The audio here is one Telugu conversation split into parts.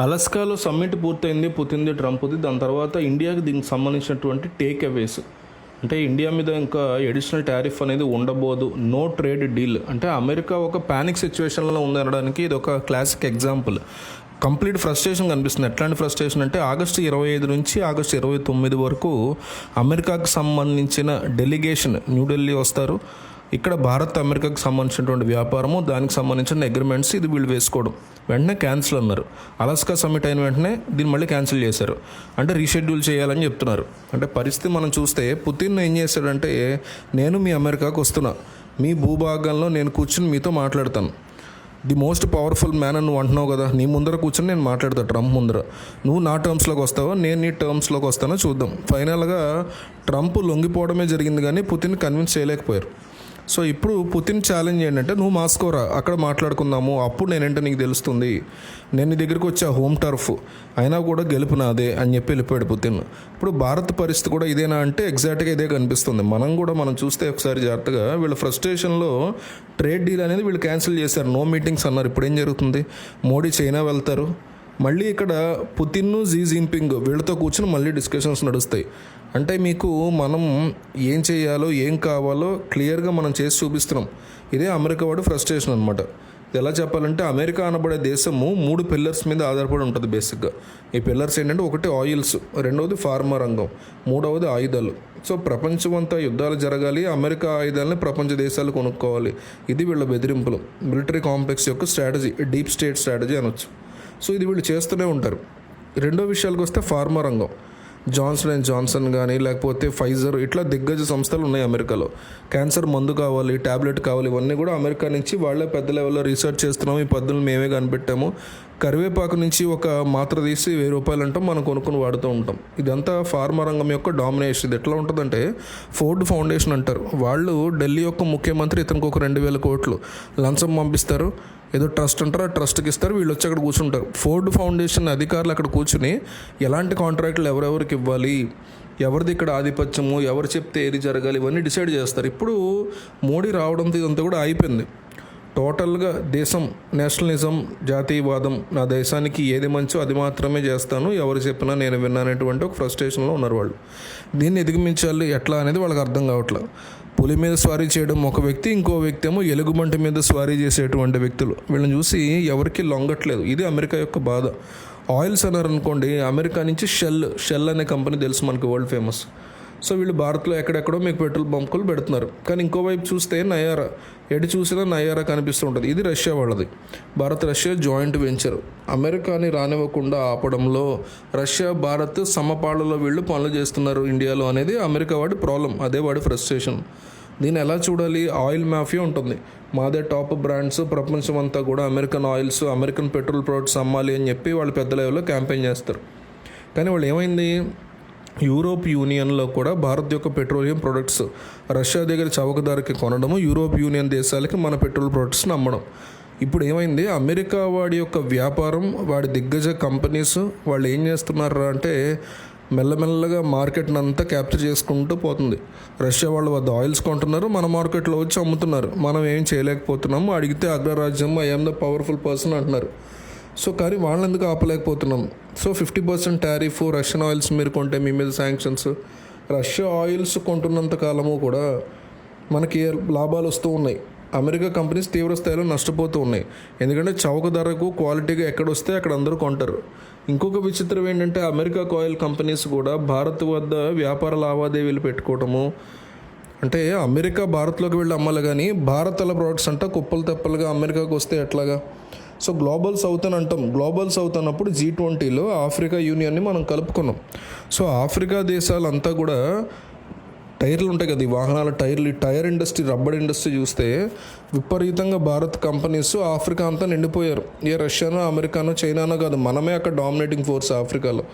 అలస్కాలో సమ్మిట్ పూర్తయింది పుతింది ట్రంప్ది. దాని తర్వాత ఇండియాకి దీనికి సంబంధించినటువంటి టేక్ అవేస్. అంటే ఇండియా మీద ఇంకా ఎడిషనల్ టారిఫ్ అనేది ఉండబోదు. No trade deal. అంటే అమెరికా ఒక పానిక్ సిచ్యువేషన్లో ఉంది అనడానికి ఇది ఒక క్లాసిక్ ఎగ్జాంపుల్. కంప్లీట్ ఫ్రస్ట్రేషన్ కనిపిస్తుంది. ఎట్లాంటి ఫ్రస్ట్రేషన్ అంటే ఆగస్టు ఇరవై ఐదు నుంచి ఆగస్టు ఇరవై తొమ్మిది వరకు అమెరికాకు సంబంధించిన డెలిగేషన్ న్యూఢిల్లీ వస్తారు. ఇక్కడ భారత్ అమెరికాకు సంబంధించినటువంటి వ్యాపారము దానికి సంబంధించిన అగ్రిమెంట్స్ ఇది వీళ్ళు వేసుకోవడం. వెంటనే క్యాన్సిల్ అన్నారు. అలాస్కా సమ్మిట్ అయిన వెంటనే దీన్ని మళ్ళీ క్యాన్సిల్ చేశారు. అంటే రీషెడ్యూల్ చేయాలని చెప్తున్నారు. అంటే పరిస్థితి మనం చూస్తే పుతిన్ ఏం చేశాడంటే నేను మీ అమెరికాకు వస్తున్నా. మీ భూభాగంలో నేను కూర్చుని మీతో మాట్లాడతాను. ది మోస్ట్ పవర్ఫుల్ మ్యాన్ అని నువ్వు అంటున్నావు కదా నీ ముందర కూర్చొని నేను మాట్లాడతా ట్రంప్ ముందర. నువ్వు నా టర్మ్స్లోకి వస్తావా? నేను నీ టర్మ్స్లోకి వస్తానో చూద్దాం. ఫైనల్గా ట్రంప్ లొంగిపోవడమే జరిగింది కానీ పుతిన్ కన్విన్స్ చేయలేకపోయారు. సో ఇప్పుడు పుతిన్ ఛాలెంజ్ ఏంటంటే నువ్వు మాస్కోరా అక్కడ మాట్లాడుకుందాము అప్పుడు నేనంటే నీకు తెలుస్తుంది. నేను నీ దగ్గరికి వచ్చా హోమ్ టర్ఫ్ అయినా కూడా గెలుపు నాదే అని చెప్పి వెళ్ళిపోయాడు పుతిన్. ఇప్పుడు భారత్ పరిస్థితి కూడా ఇదేనా అంటే ఎగ్జాక్ట్గా ఇదే కనిపిస్తుంది. మనం కూడా మనం చూస్తే ఒకసారి జాగ్రత్తగా వీళ్ళ ఫ్రస్ట్రేషన్లో ట్రేడ్ డీల్ అనేది వీళ్ళు క్యాన్సిల్ చేశారు. నో మీటింగ్స్ అన్నారు. ఇప్పుడు ఏం జరుగుతుంది? మోడీ చైనా వెళ్తారు. మళ్ళీ ఇక్కడ పుతిన్ జీ జిన్పింగ్ వీళ్ళతో కూర్చొని మళ్ళీ డిస్కషన్స్ నడుస్తాయి. అంటే మీకు మనం ఏం చేయాలో ఏం కావాలో క్లియర్గా మనం చేసి చూపిస్తున్నాం. ఇదే అమెరికా వాడు ఫ్రస్ట్రేషన్ అనమాట ఎలా చెప్పాలంటే అమెరికా అనబడే దేశము మూడు పిల్లర్స్ మీద ఆధారపడి ఉంటుంది బేసిక్గా. ఈ పిల్లర్స్ ఏంటంటే ఒకటి ఆయిల్స్ రెండవది ఫార్మా రంగం మూడవది ఆయుధాలు. సో ప్రపంచం అంతా యుద్ధాలు జరగాలి అమెరికా ఆయుధాలని ప్రపంచ దేశాలు కొనుక్కోవాలి. ఇది వీళ్ళ బెదిరింపులు. మిలిటరీ కాంప్లెక్స్ యొక్క స్ట్రాటజీ డీప్ స్టేట్ స్ట్రాటజీ అనొచ్చు. సో ఇది వీళ్ళు చేస్తూనే ఉంటారు. రెండో విషయాలకు వస్తే ఫార్మా రంగం. జాన్సన్ అండ్ జాన్సన్ కానీ లేకపోతే ఫైజర్ ఇట్లా దిగ్గజ సంస్థలు ఉన్నాయి అమెరికాలో. క్యాన్సర్ మందు కావాలి ట్యాబ్లెట్ కావాలి ఇవన్నీ కూడా అమెరికా నుంచి వాళ్ళే పెద్ద లెవెల్లో రీసెర్చ్ చేస్తున్నాం ఈ పద్ధతులు మేమే కనిపెట్టాము. కరివేపాకు నుంచి ఒక మాత్ర తీసి వెయ్యి రూపాయలు అంటాం మనం కొనుక్కొని వాడుతూ ఉంటాం. ఇదంతా ఫార్మా రంగం యొక్క డామినేషన్. ఇది ఎట్లా ఉంటుందంటే ఫోర్డ్ ఫౌండేషన్ అంటారు. వాళ్ళు ఢిల్లీ యొక్క ముఖ్యమంత్రి ఇతనికి ఒక రెండు వేల కోట్లు లంచం పంపిస్తారు. ఏదో ట్రస్ట్ అంటారు ఆ ట్రస్ట్కి ఇస్తారు. వీళ్ళు వచ్చి అక్కడ కూర్చుంటారు. ఫోర్డ్ ఫౌండేషన్ అధికారులు అక్కడ కూర్చుని ఎలాంటి కాంట్రాక్ట్లు ఎవరెవరికి ఇవ్వాలి ఎవరిది ఇక్కడ ఆధిపత్యము ఎవరు చెప్తే ఏది జరగాలి ఇవన్నీ డిసైడ్ చేస్తారు. ఇప్పుడు మోడీ రావడంతో ఇదంతా కూడా అయిపోయింది టోటల్గా దేశం నేషనలిజం జాతీయవాదం నా దేశానికి ఏది మంచో అది మాత్రమే చేస్తాను. ఎవరు చెప్పినా నేను విన్నానటువంటి ఒక ఫ్రస్ట్రేషన్లో ఉన్నారు వాళ్ళు. దీన్ని ఎదిగమించాలి ఎట్లా అనేది వాళ్ళకి అర్థం కావట్లేదు. పులి మీద స్వారీ చేయడం ఒక వ్యక్తి ఇంకో వ్యక్తి ఏమో ఎలుగుబంటి మీద స్వారీ చేసేటువంటి వ్యక్తులు. వీళ్ళని చూసి ఎవరికి లొంగట్లేదు. ఇది అమెరికా యొక్క బాధ. ఆయిల్స్ అన్నారు అనుకోండి అమెరికా నుంచి షెల్ షెల్ అనే కంపెనీ తెలుసు మనకి వరల్డ్ ఫేమస్. సో వీళ్ళు భారత్లో ఎక్కడెక్కడో మీకు పెట్రోల్ బంకులు పెడుతున్నారు. కానీ ఇంకోవైపు చూస్తే నయారా ఎటు చూసినా నయారా కనిపిస్తూ ఉంటుంది. ఇది రష్యా వాళ్ళది. Bharat Russia joint venture. అమెరికాని రానివ్వకుండా ఆపడంలో రష్యా భారత్ సమపాళ్ళలో వీళ్ళు పనులు చేస్తున్నారు ఇండియాలో అనేది అమెరికా వాడి ప్రాబ్లం అదే వాడి ఫ్రస్ట్రేషన్ దీన్ని ఎలా చూడాలి? ఆయిల్ మాఫియా ఉంటుంది. మాదే టాప్ బ్రాండ్స్ ప్రపంచం అంతా కూడా American oils American petrol products అమ్మాలి అని చెప్పి వాళ్ళు పెద్ద లెవెల్లో క్యాంపెయిన్ చేస్తారు. కానీ వాళ్ళు ఏమైంది? యూరోప్ యూనియన్లో కూడా భారత్ యొక్క పెట్రోలియం ప్రొడక్ట్స్ రష్యా దగ్గర చవక ధరకి కొనడము యూరోప్ యూనియన్ దేశాలకి మన పెట్రోల్ ప్రొడక్ట్స్ని అమ్మడం ఇప్పుడు ఏమైంది? అమెరికా వాడి యొక్క వ్యాపారం వాడి దిగ్గజ కంపెనీస్ వాళ్ళు ఏం చేస్తున్నారు అంటే మెల్లమెల్లగా మార్కెట్ని అంతా క్యాప్చర్ చేసుకుంటూ పోతుంది. రష్యా వాళ్ళు వద్ద ఆయిల్స్ కొంటున్నారు మన మార్కెట్లో వచ్చి అమ్ముతున్నారు. మనం ఏం చేయలేకపోతున్నాము అడిగితే అగ్రరాజ్యం ఐఎమ్ ద పవర్ఫుల్ పర్సన్ అంటున్నారు. సో కానీ వాళ్ళని ఎందుకు ఆపలేకపోతున్నాం? So fifty percent tariff Russian oils మీరు కొంటే మీ మీద శాంక్షన్స్. రష్యా ఆయిల్స్ కొంటున్నంత కాలము కూడా మనకి లాభాలు వస్తూ ఉన్నాయి. అమెరికా కంపెనీస్ తీవ్ర స్థాయిలో నష్టపోతూ ఉన్నాయి. ఎందుకంటే చౌక ధరకు క్వాలిటీగా ఎక్కడ వస్తే అక్కడ అందరూ కొంటారు. ఇంకొక విచిత్రం ఏంటంటే అమెరికా ఆయిల్ కంపెనీస్ కూడా భారత్ వద్ద వ్యాపార లావాదేవీలు పెట్టుకోవటము. అంటే అమెరికా భారత్లోకి వెళ్ళి అమ్మాలి కానీ భారత్ల ప్రోడక్ట్స్ అంట కుప్పలు తెప్పలుగా అమెరికాకు వస్తే ఎట్లాగా? సో గ్లోబల్ సౌత్ అని అంటాం. గ్లోబల్ సౌత్ అన్నప్పుడు జీ ట్వంటీలో ఆఫ్రికా యూనియన్ని మనం కలుపుకున్నాం. సో ఆఫ్రికా దేశాలంతా కూడా టైర్లు ఉంటాయి కదా ఈ వాహనాల టైర్లు. ఈ టైర్ ఇండస్ట్రీ రబ్బర్ ఇండస్ట్రీ చూస్తే విపరీతంగా భారత్ కంపెనీస్ ఆఫ్రికా అంతా నిండిపోయారు. ఏ రష్యానో అమెరికానో చైనానో కాదు మనమే అక్కడ డామినేటింగ్ ఫోర్స్ ఆఫ్రికాలో.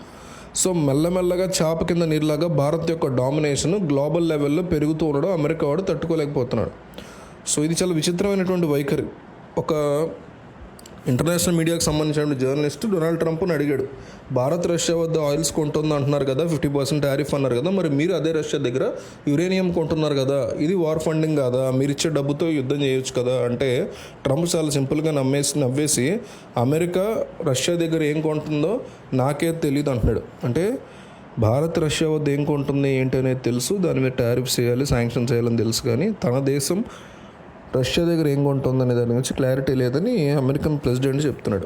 సో మెల్లమెల్లగా చాప కింద నీరులాగా భారత్ యొక్క డామినేషన్ గ్లోబల్ లెవెల్లో పెరుగుతూ ఉండడం అమెరికా వాడు తట్టుకోలేకపోతున్నాడు. సో ఇది చాలా విచిత్రమైనటువంటి వైఖరి. ఒక ఇంటర్నేషనల్ మీడియాకు సంబంధించిన జర్నలిస్ట్ డొనాల్డ్ ట్రంప్ను అడిగాడు. భారత్ రష్యా వద్ద ఆయిల్స్ కొంటుంది అంటున్నారు కదా ఫిఫ్టీ పర్సెంట్ టారిఫ్ అన్నారు కదా మరి మీరు అదే రష్యా దగ్గర యురేనియం కొంటున్నారు కదా ఇది వార్ ఫండింగ్ కాదా మీరు ఇచ్చే డబ్బుతో యుద్ధం చేయొచ్చు కదా? అంటే ట్రంప్ చాలా సింపుల్గా నమ్మేసి నవ్వేసి అమెరికా రష్యా దగ్గర ఏం కొంటుందో నాకే తెలియదు అంటున్నాడు. అంటే భారత్ రష్యా వద్ద ఏం కొంటుంది ఏంటి అనేది తెలుసు దాని మీద టారిఫ్ చేయాలి శాంక్షన్ చేయాలని తెలుసు కానీ తన దేశం రష్యా దగ్గర ఏం ఉంటుందనే దాని గురించి క్లారిటీ లేదని అమెరికన్ ప్రెసిడెంట్ చెప్తున్నాడు.